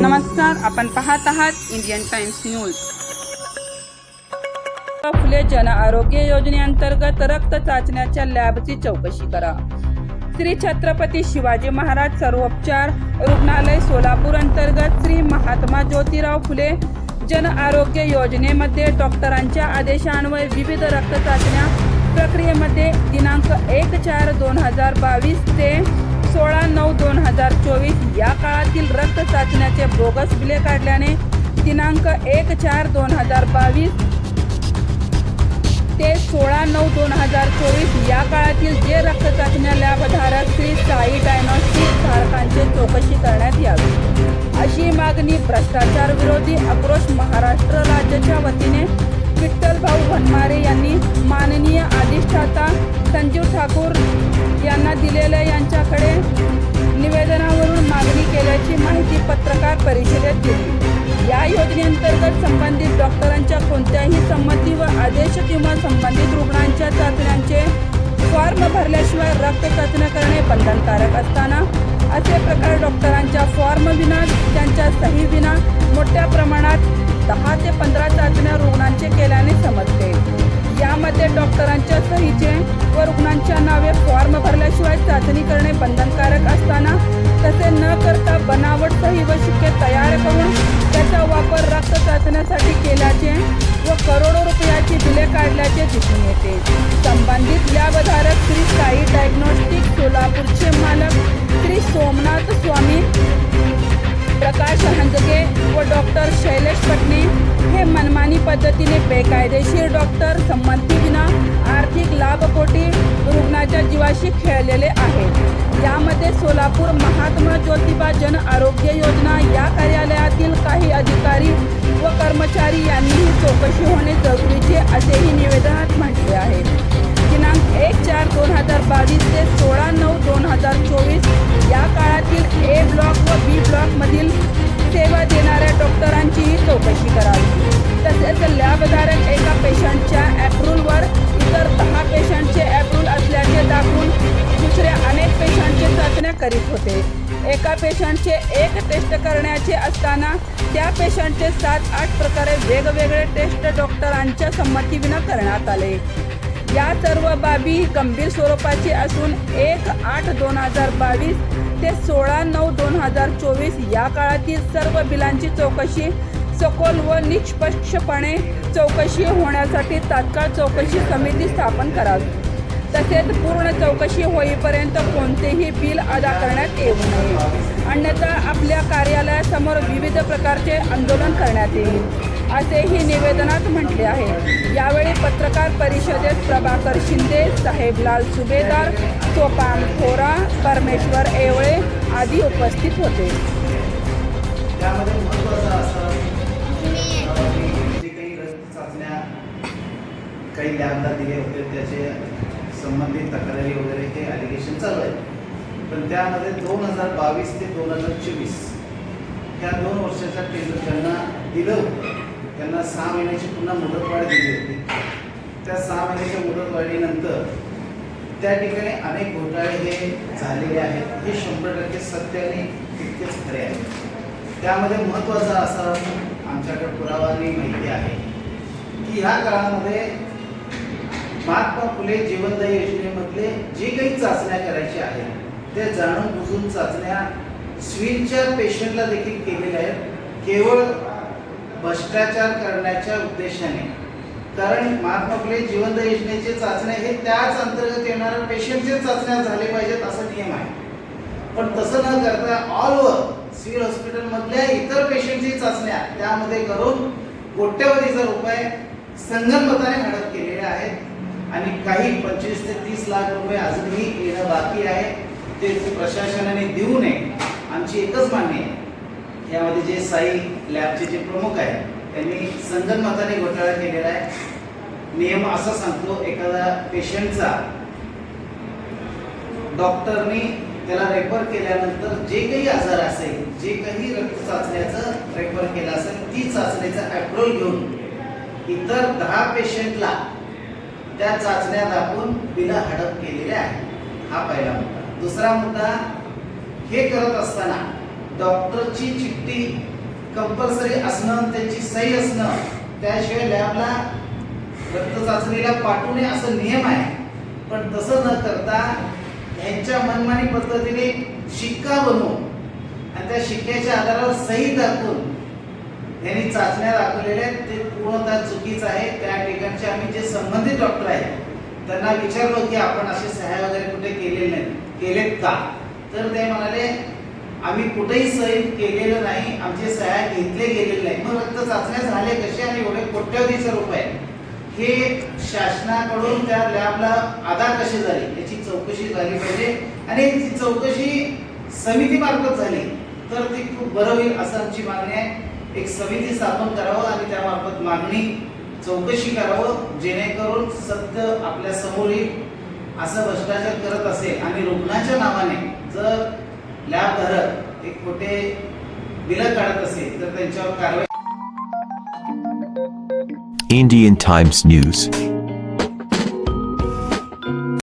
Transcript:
नमस्कार आपण पाहत आहात इंडियन टाइम्स न्यूज. फुले जन आरोग्य योजनेअंतर्गत रक्त चाचण्याच्या लॅबची चौकशी करा. श्री छत्रपती शिवाजी महाराज सर्वोपचार रुग्णालय सोलापूर अंतर्गत श्री महात्मा ज्योतिराव फुले जन आरोग्य योजनेमध्ये डॉक्टरांच्या आदेशान्वये विविध रक्त चाचण्या प्रक्रियेमध्ये दिनांक एक चार दोन हजार बावीस ते सोळा नऊ दोन हजार चोवीस या काळातील रक्त चाचण्याचे बोगस बिले काढल्याने दिनांक एक चार दोन हजार बावीस ते सोळा नऊ दोन हजार चोवीस या काळातील जे रक्त चाचण्या लॅबधारक श्री साई डायनॉस्टिक धारकांची चौकशी करण्यात यावी. अशी मागणी भ्रष्टाचार विरोधी आक्रोश महाराष्ट्र राज्याच्या वतीने विठ्ठलभाऊ भाऊ यांनी माननीय अधिष्ठाता संजीव ठाकूर यांना दिलेल्या यांच्याकडे निवेदनावरून मागणी केल्याची माहिती पत्रकार परिषदेत दिली. या योजनेअंतर्गत संबंधित डॉक्टरांच्या कोणत्याही संमती व आदेश किंवा संबंधित रुग्णांच्या चाचण्यांचे फॉर्म भरल्याशिवाय रक्त चाचण्या करणे बंधनकारक असताना असे प्रकार डॉक्टरांच्या फॉर्म विना त्यांच्या सही विना मोठ्या प्रमाणात दहा ते पंधरा चाचण्या रुग्णांचे केल्याने समजते यामध्ये डॉक्टरांच्या सहीचे व रुग्णांच्या नावे फॉर्म भरल्याशिवाय चाचणी करणे बंधनकारक असताना तसे न करता बनावट सही व शिक्के तयार करून त्याचा वापर रक्त चाचण्यासाठी केल्याचे व करोडो रुपयाची बिले काढल्याचे दिसून येते. संबंधित लॅबधारक श्री साई डायग्नोस्टिक सोलापूरचे मालक श्री सोमनाथ स्वामी प्रकाश हंजगे व डॉक्टर शैलेश पटणे हे मनमानी पद्धतीने बेकायदेशीर डॉक्टर संमतीविना आर्थिक लाभपोटी रुग्णाच्या जीवाशी खेळलेले आहे. यामध्ये सोलापूर महात्मा ज्योतिबा जन आरोग्य योजना या कार्यालयातील काही अधिकारी व कर्मचारी यांनीही चौकशी होणे जरुरीचे असेही निवेदनात म्हटले आहे. दिनांक एक चार दोन हजार बावीस ते सोळा नऊ दोन हजार चोवीस या काळातील ए ब्लॉक व बी ब्लॉकमधील सेवा देणाऱ्या डॉक्टर करीत होते. एका पेशंटचे एक टेस्ट करण्याचे असताना त्या पेशंटचे सात आठ प्रकारे वेगवेगळे टेस्ट डॉक्टरांच्या संमतीविना करण्यात आले. या सर्व बाबी गंभीर स्वरूपाची असून एक आठ दोन हजार बावीस ते सोळा नऊ दोन हजार चोवीस या काळातील सर्व बिलांची चौकशी सखोल व निष्पक्षपणे चौकशी होण्यासाठी तात्काळ चौकशी समिती स्थापन करावी. तसेच पूर्ण चौकशी होईपर्यंत कोणतेही बिल अदा करण्यात येऊ नये. अन्यथा आपल्या कार्यालयासमोर विविध प्रकारचे आंदोलन करण्यात येईल असेही निवेदनात म्हटले आहे. यावेळी पत्रकार परिषदेत प्रभाकर शिंदे साहेबलाल सुभेदार सोपान खोरा परमेश्वर येवळे आदी उपस्थित होते. काही लॅबला दिले होते त्याचे संबंधित तक्रारी वगैरे हे ॲलिगेशन चालू आहे पण त्यामध्ये दोन हजार बावीस ते दोन हजार चोवीस ह्या दोन वर्षाच्या टेंडर त्यांना दिलं होतं त्यांना सहा महिन्याची पुन्हा मुदतवाढ दिली होती. त्या सहा महिन्याच्या मुदतवाढीनंतर त्या ठिकाणी अनेक घोटाळे हे झालेले आहेत. हे शंभर टक्के सत्य आणि तितकेच खरे आहे त्यामध्ये महत्त्वाचा असा आमच्याकडे पुरावानी माहिती आहे की ह्या काळामध्ये महात्मा फुले जीवनदायी योजनेमधले जे काही चाचण्या करायच्या आहेत ते जाणून बुजून चाचण्या स्वीलचेअर पेशंटला देखील केलेल्या आहेत. केवळ भ्रष्टाचार करण्याच्या उद्देशाने. कारण महात्मा फुले जीवनदायी योजनेचे चाचण्या हे त्याच अंतर्गत येणाऱ्या पेशंटचे चाचण्या झाले पाहिजेत असा नियम आहे. पण तसं न करता ऑल ओव्हर सिव्हिल हॉस्पिटलमधल्या इतर पेशंटची चाचण्या त्यामध्ये करून कोट्यवधीचा रुपये संगनमताने हडप केलेले आहेत आणि काही पंचवीस ते तीस लाख रुपये अजूनही येणं बाकी आहे. ते प्रशासनाने देऊ नये. आमची एकच मागणी आहे. यामध्ये जे साई लॅबचे जे प्रमुख आहेत त्यांनी संगनमताने घोटाळा केलेला आहे. नियम असा सांगतो एखादा पेशंटचा डॉक्टरनी त्याला रेफर केल्यानंतर जे काही आजार असेल जे काही रक्त चाचण्याचं रेफर केलं असेल ती चाचणीचा अप्रोल घेऊन इतर दहा पेशंटला त्या चाचण्या दाखवून बिलं हडप केलेले आहे हा पहिला मुद्दा. दुसरा मुद्दा हे करत असताना डॉक्टरची चिठ्ठी कंपल्सरी असणं त्याची सही असणं त्याशिवाय लॅबला रक्त चाचणीला पाठवू नये असं नियम आहे. पण तसं न करता ह्यांच्या मनमानी पद्धतीने शिक्का बनवून आणि त्या शिक्क्याच्या आधारावर सही दाखवून यांनी चाचण्या दाखवलेल्या आहेत. ते पूर्णतः चुकीचं आहे. त्या ठिकाणचे आम्ही जे संबंधित डॉक्टर आहेत त्यांना विचारलो की आपण असे सह्या वगैरे कुठे केलेले नाही केलेत का? तर ते म्हणाले आम्ही कुठेही सही केलेलं नाही. आमचे सह्या घेतले गेलेले नाही मग रक्त चाचण्या झाले कसे आणि एवढे कोट्यवधीचे रुपये हे शासनाकडून त्या लॅबला अदा कशी झाली? याची चौकशी झाली पाहिजे. आणि ती चौकशी समितीमार्फत झाली. तर ती खूप बरं होईल असं आमची मागणी आहे. एक समिती स्थापन करावं आणि त्यामार्फत मागणी चौकशी करावं जेणेकरून सत्य आपल्यासमोर येईल असं भ्रष्टाचार करत असेल आणि रुग्णाच्या नावाने जर लॅबधारक एक खोटे बिलं काढत असेल तर त्यांच्यावर कारवाई Indian Times News.